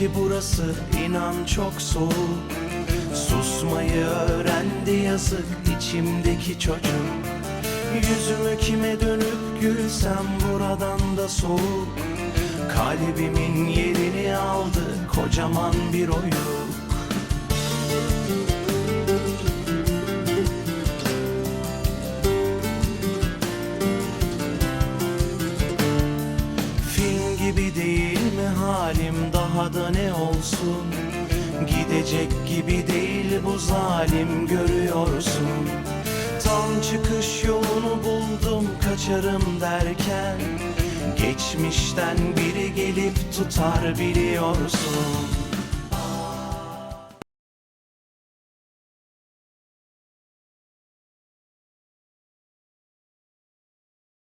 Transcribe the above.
ki burası inan çok soğuk. Susmayı öğrendi yazık içimdeki çocuk. Yüzümü kime dönüp gülsem buradan da soğuk. Kalbimin yerini aldı kocaman bir oyuk. Film gibi değil halim daha da ne olsun? Gidecek gibi değil bu zalim görüyorsun. Tam çıkış yolunu buldum kaçarım derken. Geçmişten biri gelip tutar biliyorsun